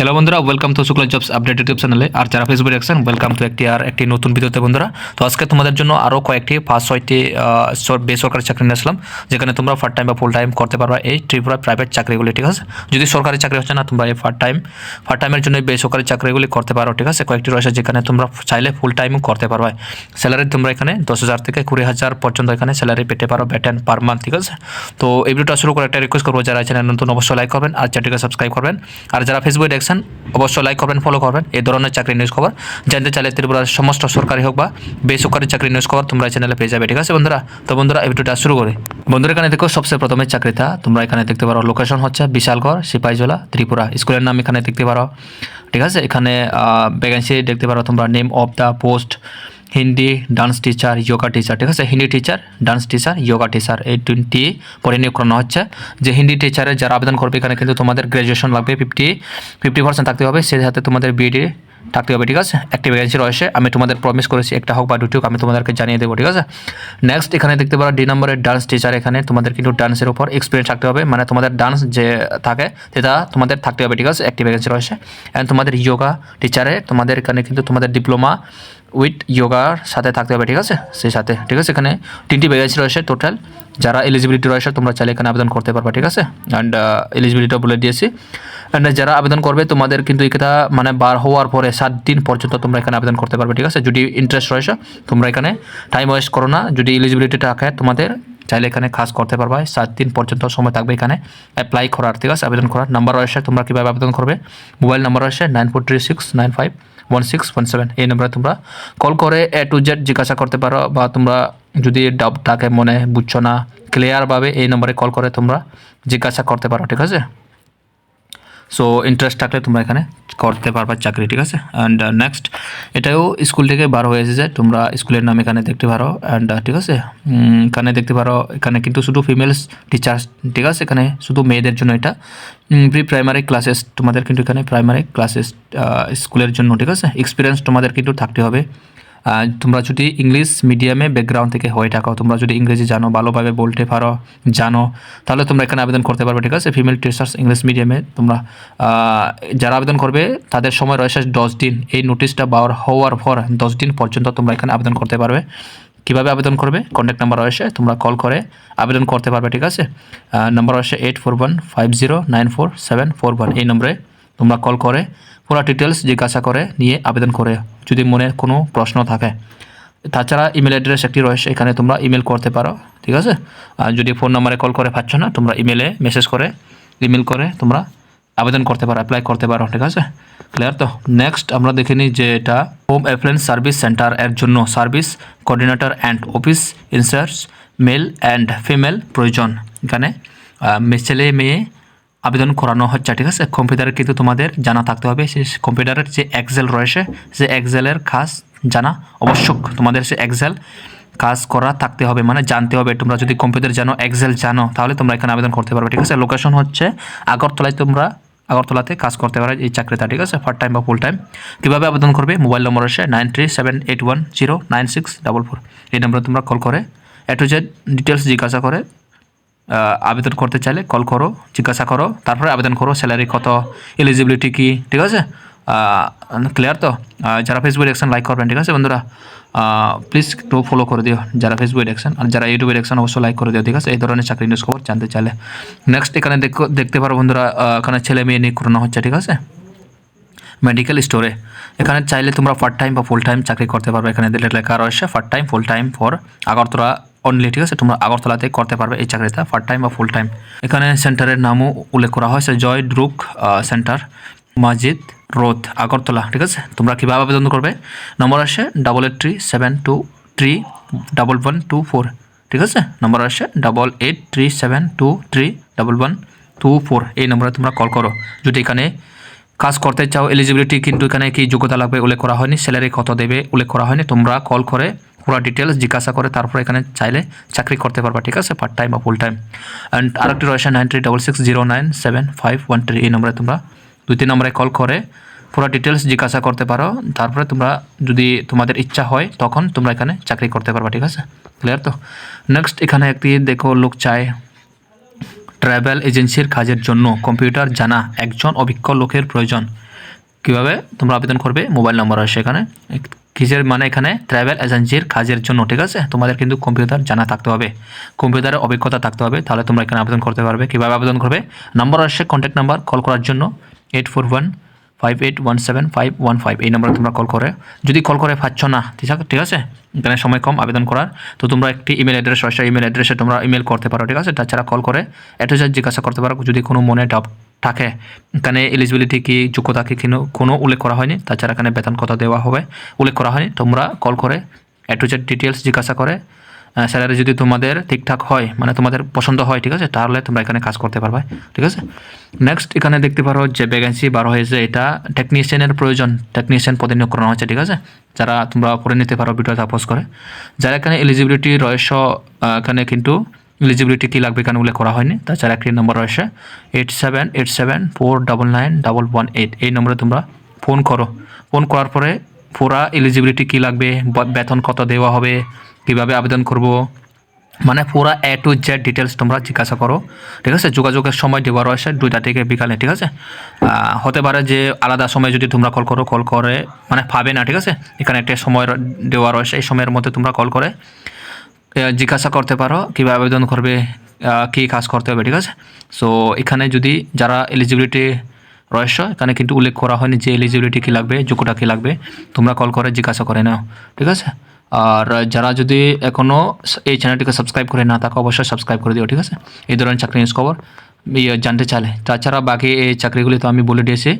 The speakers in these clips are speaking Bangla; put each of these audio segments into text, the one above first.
হ্যালো বন্ধুরা welcome to Shukla jobs update YouTube চ্যানেলে আর যারা ফেসবুক দেখছেন ওয়েলকাম টু একটি আর একটি নতুন ভিডিওতে বন্ধুরা। তো আজকে তোমাদের জন্য আরও কয়েকটি, পাঁচ, ছয়টি বেসরকারি চাকরি নিয়ে আসলাম, যেখানে তোমরা পার্ট টাইম বা ফুল টাইম করতে পারবা এই ত্রিপুরা প্রাইভেট চাকরিগুলি, ঠিক আছে? যদি সরকারি চাকরি হচ্ছে না, তোমরা এই পার্ট টাইম পার্ট টাইমের জন্য বেসরকারি চাকরিগুলি করতে পারো, ঠিক আছে? কয়েকটি রয়েছে যেখানে তোমরা চাইলে ফুল টাইমও করতে পারবা। স্যালারি তোমরা এখানে দশ হাজার থেকে কুড়ি হাজার পর্যন্ত এখানে স্যালারি পেতে পারো বেটেন পার মান্থ ঠিক আছে? তো এই ভিডিওটা শুরু করে একটা রিকোয়েস্ট করব, যারা চ্যানেল নতুন অবশ্যই লাইক করবেন, আর চ্যানেলটিকে সাবস্ক্রাইব করবেন। আর যারা ফেসবুকে দেখছেন অবশ্যই লাইক করবেন ফলো করবেন। এই ধরনের চাকরি নিউজ খবর জানতে চাইলে ত্রিপুরার সমস্ত সরকারি হোক বা বেসরকারি চাকরি নিউজ খবর তোমরা এই চ্যানেলে পেয়ে যাবে, ঠিক আছে বন্ধুরা? তো বন্ধুরা, এই ভিডিওটা শুরু করি। বন্ধুরা, এখানে দেখো, সবচেয়ে প্রথমে চাকরিটা। তোমরা এখানে দেখতে পারো লোকেশন হচ্ছে বিশালগড় সিপাহীজলা ত্রিপুরা। স্কুলের নাম এখানে দেখতে পারো, ঠিক আছে? এখানে ভ্যাকেন্সি দেখতে পারো তোমরা name of the post Hindi dance teacher yoga teacher ঠিক আছে? Hindi teacher dance teacher yoga teacher এই টোয়েন্টি পরে নিয়োগ করানো হচ্ছে। যে হিন্দি টিচারে যারা আবেদন করবে, এখানে কিন্তু তোমাদের গ্র্যাজুয়েশন লাগবে ফিফটি ফিফটি পার্সেন্ট থাকতে হবে। সেই সাথে তোমাদের বিএডি থাকতে হবে, ঠিক আছে? একটি ভ্যাকেন্সি রয়েছে। আমি তোমাদের প্রমিস করেছি, একটা হোক বা দুটি হোক, আমি তোমাদেরকে জানিয়ে দেবো, ঠিক আছে? নেক্সট এখানে দেখতে পারো ডি নম্বরের ডান্স টিচার এখানে তোমাদের কিন্তু ডান্সের উপর এক্সপিরিয়েন্স থাকতে হবে। মানে তোমাদের ডান্স যে থাকে, সেটা তোমাদের থাকতে হবে, ঠিক আছে? একটি ভ্যাকেন্সি রয়েছে। অ্যান্ড তোমাদের যোগা টিচারে তোমাদের এখানে কিন্তু তোমাদের ডিপ্লোমা উইথ যোগার সাথে থাকতে হবে, ঠিক আছে? সেই সাথে, ঠিক আছে? এখানে তিনটি ভ্যাকেন্সি রয়েছে টোটাল যারা এলিজিবিলিটি রয়েছে, তোমরা চাইলে এখানে আবেদন করতে পারবে, ঠিক আছে? অ্যান্ড এলিজিবিলিটিও বলে দিয়েছি। অ্যান্ড যারা আবেদন করবে, তোমাদের কিন্তু এটা মানে বার হওয়ার পরে সাত দিন পর্যন্ত তোমরা এখানে আবেদন করতে পারবে, ঠিক আছে? যদি ইন্টারেস্ট রয়েছে, তোমরা এখানে টাইম ওয়েস্ট করো না। যদি এলিজিবিলিটি থাকে, তোমাদের চাইলে এখানে কাজ করতে পারবা। সাত দিন পর্যন্ত সময় থাকবে এখানে অ্যাপ্লাই করার, ঠিক আছে? আবেদন করার। নাম্বার রয়েছে, তোমরা কীভাবে আবেদন করবে? মোবাইল নাম্বার রয়েছে nine four three six nine five one six one seven এই নম্বরে তোমরা কল করে এ টু জেড জিজ্ঞাসা করতে পারো বা তোমরা যদি ডাউট থাকে, মনে বুঝছ না ক্লিয়ারভাবে এই নম্বরে কল করে তোমরা জিজ্ঞাসা করতে পারো, ঠিক আছে? সো ইন্টারেস্ট থাকলে তোমরা এখানে করতে পারবা চাকরি, ঠিক আছে? অ্যান্ড নেক্সট এটাও স্কুল থেকে বার হয়ে এসেছে। তোমরা স্কুলের নাম এখানে দেখতে পারো। অ্যান্ড ঠিক আছে? এখানে দেখতে পারো, এখানে কিন্তু শুধু ফিমেলস টিচার্স ঠিক আছে? এখানে শুধু মেয়েদের জন্য এটা। প্রি প্রাইমারি ক্লাসেস তোমাদের কিন্তু এখানে প্রাইমারি ক্লাসেস স্কুলের জন্য, ঠিক আছে? এক্সপিরিয়েন্স তোমাদের কিন্তু থাকতে হবে। তোমরা যদি ইংলিশ মিডিয়ামে ব্যাকগ্রাউন্ড থেকে হয়ে থাকো, তোমরা যদি ইংরেজি জানো, ভালোভাবে বলতে পারো, জানো, তাহলে তোমরা এখানে আবেদন করতে পারবে, ঠিক আছে? ফিমেল টিচার্স ইংলিশ মিডিয়ামে তোমরা যারা আবেদন করবে, তাদের সময় রয়েছে দশ দিন। এই নোটিশটা বার হওয়ার পর, দশ দিন পর্যন্ত তোমরা এখানে আবেদন করতে পারবে। কীভাবে আবেদন করবে? কন্ট্যাক্ট নাম্বার রয়েছে, তোমরা কল করে আবেদন করতে পারবে, ঠিক আছে? নাম্বার রয়েছে eight four one five zero nine four seven four one এই নম্বরে তোমরা কল করে পুরো ডিটেলস জিজ্ঞাসা করে নিয়ে আবেদন করে যদি মনে কোনো প্রশ্ন থাকে। তাছাড়া ইমেল অ্যাড্রেস একটি রয়েছে, এখানে তোমরা ইমেল করতে পারো, ঠিক আছে? আর যদি ফোন নাম্বারে কল করে পাচ্ছ না, তোমরা ইমেলে মেসেজ করে ইমেল করে তোমরা আবেদন করতে পারো অ্যাপ্লাই করতে পারো, ঠিক আছে? ক্লিয়ার তো? নেক্সট আমরা দেখে নিই যে এটা হোম অ্যাপ্লায়েন্স সার্ভিস সেন্টার এর জন্য service coordinator and office in charge male and female প্রয়োজন। এখানে ছেলে, মেয়ে আবেদন করানো হচ্ছে, ঠিক আছে? কম্পিউটারে কিন্তু তোমাদের জানা থাকতে হবে সেই কম্পিউটারের যে এক্সেল রয়েছে, সে এক্সেলের কাজ জানা আবশ্যক। তোমাদের সে এক্সেল কাজ করা থাকতে হবে মানে জানতে হবে। তোমরা যদি কম্পিউটার জানো এক্সেল জানো, তাহলে তোমরা এখানে আবেদন করতে পারবে, ঠিক আছে? লোকেশন হচ্ছে আগরতলায় তোমরা আগরতলাতে কাজ করতে পারো, এই চাকরিটা, ঠিক আছে? পার্ট টাইম বা ফুল টাইম কীভাবে আবেদন করবে? মোবাইল নম্বর হচ্ছে nine three seven eight one zero nine six double four এই নম্বরে তোমরা কল করে। এ টু জেড ডিটেলস জিজ্ঞাসা করে। আবেদন করতে চাইলে কল করো, জিজ্ঞাসা করো, তারপরে আবেদন করো স্যালারি কত এলিজিবিলিটি কি, ঠিক আছে? ক্লিয়ার তো? যারা ফেসবুক দেখছেন লাইক করবেন, ঠিক আছে বন্ধুরা? প্লিজ একটু ফলো করে দিও, যারা ফেসবুক দেখছেন আর যারা ইউটিউবে দেখছেন অবশ্যই লাইক করে দিও, ঠিক আছে? এই ধরনের চাকরি নিউজ খবর জানতে চাইলে। নেক্সট এখানে দেখো, দেখতে পারো বন্ধুরা এখানে ছেলে মেয়ে নিয়ে করানো হচ্ছে, ঠিক আছে? মেডিকেল স্টোরে এখানে চাইলে তোমরা পার্ট টাইম বা ফুল টাইম চাকরি করতে পারবে। এখানে লেখা রয়েছে part time full time for Agartala only ঠিক আছে? তোমরা আগরতলাতে করতে পারবে এই চাকরিটা পার্ট টাইম বা ফুল টাইম এখানে সেন্টারের নামও উল্লেখ করা হয়েছে, জয় দ্রুক সেন্টার মাজিদ রোড আগরতলা, ঠিক আছে? তোমরা কীভাবে আবেদন করবে? নম্বর আসে double eight three seven two three double one two four ঠিক আছে? নম্বর আসে double eight three seven two three double one two four এই নম্বরে তোমরা কল করো। যদি এখানে কাজ করতে চাও এলিজিবিলিটি কিন্তু এখানে কি যোগ্যতা লাগবে উল্লেখ করা হয়নি স্যালারি কত দেবে উল্লেখ করা হয়নি, তোমরা কল করে পুরো ডিটেলস জিজ্ঞাসা করে তারপর এখানে চাইলে চাকরি করতে পারবা, ঠিক আছে? পার্ট টাইম বা ফুল টাইম অ্যান্ড আরেকটি রয়েছে nine three double six zero nine seven five one three এই নম্বরে তোমরা দুই, তিন নম্বরে কল করে পুরো ডিটেলস জিজ্ঞাসা করতে পারো। তারপরে তোমরা যদি তোমাদের ইচ্ছা হয়, তখন তোমরা এখানে চাকরি করতে পারবা, ঠিক আছে? ক্লিয়ার তো? নেক্সট এখানে একটি দেখো লোক চায় ট্রাভেল এজেন্সির কাজের জন্য। কম্পিউটার জানা একজন অভিজ্ঞ লোকের প্রয়োজন। কীভাবে তোমরা আবেদন করবে? মোবাইল নম্বর আছে এখানে। কিসের মানে এখানে? ট্রাভেল এজেন্সির কাজের জন্য, ঠিক আছে? তোমাদের কিন্তু কম্পিউটার জানা থাকতে হবে। কম্পিউটারের অভিজ্ঞতা থাকতে হবে, তাহলে তোমরা এখানে আবেদন করতে পারবে। কীভাবে আবেদন করবে? নাম্বার আসছে কন্ট্যাক্ট নাম্বার কল করার জন্য eight four one five eight one seven five one five এই নম্বরে তোমরা কল করে। যদি কল করে পাচ্ছ না, ঠিক আছে এখানে সময় কম, আবেদন করার। তো তোমরা একটি ইমেল অ্যাড্রেস আসছে ইমেল অ্যাড্রেসে তোমরা ইমেল করতে পারো, ঠিক আছে? তাছাড়া কল করে অ্যাড্রেস জিজ্ঞাসা করতে পারো। যদি কোনো মনে ডাউট থাকে, এখানে এলিজিবিলিটি কি, যোগ্যতা কি, কোনো কোনো উল্লেখ করা হয়নি। তাছাড়া এখানে বেতন কত দেওয়া হবে, উল্লেখ করা হয়নি। তোমরা কল করে এ টু জেড ডিটেলস জিজ্ঞাসা করে স্যালারি যদি তোমাদের ঠিকঠাক হয় মানে তোমাদের পছন্দ হয়, ঠিক আছে, তাহলে তোমরা এখানে কাজ করতে পারবে, ঠিক আছে? নেক্সট এখানে দেখতে পারো যে ভ্যাকেন্সি বার হয়েছে, এটা টেকনিশিয়ানের প্রয়োজন টেকনিশিয়ান পদে নিয়োগ করানো হয়েছে, ঠিক আছে? যারা তোমরা করে নিতে পারো ভিডিও তাপস করে। যারা এখানে এলিজিবিলিটি রয়েছে এখানে কিন্তু এলিজিবিলিটি কী লাগবে এখানে উল্লেখ করা হয়নি, তাছাড়া একটি নম্বর রয়েছে eight seven eight seven four double nine double one eight এই নম্বরে তোমরা ফোন করো। ফোন করার পরে পুরা এলিজিবিলিটি কী লাগবে বেতন কত দেওয়া হবে কীভাবে আবেদন করব? মানে পুরা এ টু জেড ডিটেলস তোমরা জিজ্ঞাসা করো, ঠিক আছে? যোগাযোগের সময় দেওয়া রয়েছে দুইটা থেকে বিকালে, ঠিক আছে? হতে পারে যে আলাদা সময় যদি তোমরা কল করো কল করে মানে পাবে না, ঠিক আছে? এখানে একটা সময় দেওয়া রয়েছে, এই সময়ের মধ্যে তোমরা কল করে জিজ্ঞাসা করতে পারো কীভাবে আবেদন করবে কী কাজ করতে হবে, ঠিক আছে? সো এখানে যদি যারা এলিজিবিলিটি রয়েছে, এখানে কিন্তু উল্লেখ করা হয়নি যে এলিজিবিলিটি কী লাগবে, যোগ্যতা কী লাগবে, তোমরা কল করে জিজ্ঞাসা করে নাও, ঠিক আছে? আর যারা যদি এখনও এই চ্যানেলটিকে সাবস্ক্রাইব করে না থাকো, অবশ্যই সাবস্ক্রাইব করে দিও, ঠিক আছে? এই ধরনের চাকরি নিউজ খবর ইয়ে জানতে চাইলে। তাছাড়া বাকি এই চাকরিগুলি তো আমি বলে দিয়েছি।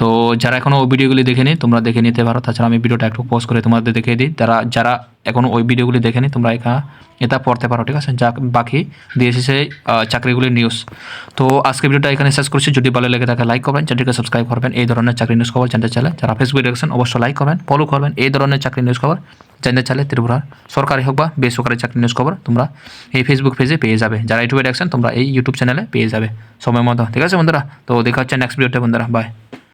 তো যারা এখনও ওই ভিডিওগুলি দেখেনি তোমরা দেখে নিতে পারো। তাছাড়া আমি ভিডিওটা একটু পোস্ট করে তোমাদের দেখিয়ে দিই। যারা যারা এখনও ওই ভিডিওগুলি দেখেনি তোমরা এখানে এটা পড়তে পারো ঠিক আছে? যা বাকি সেই আহ, চাকরিগুলির নিউজ তো আজকে ভিডিওটা এখানে শেষ করছি। যদি ভালো লেগে থাকে লাইক করবেন চ্যানেলটিকে সাবস্ক্রাইব করবেন। এই ধরনের চাকরি নিউজ খবর জানতে চাইলে যারা ফেসবুকে দেখছেন অবশ্যই লাইক করবেন ফলো করবেন। এই ধরনের চাকরি নিউজ খবর জানতে চাইলে ত্রিপুরার সরকারি হোক বা বেসরকারি চাকরি নিউজ খবর তোমরা এই ফেসবুক পেজে পেয়ে যাবে। যারা ইউটিউবে দেখছেন তোমরা এই ইউটিউব চ্যানেলে পেয়ে যাবে। সময় মতো ঠিক আছে বন্ধুরা? তো দেখা হচ্ছে নেক্সট ভিডিওতে বন্ধুরা। বাই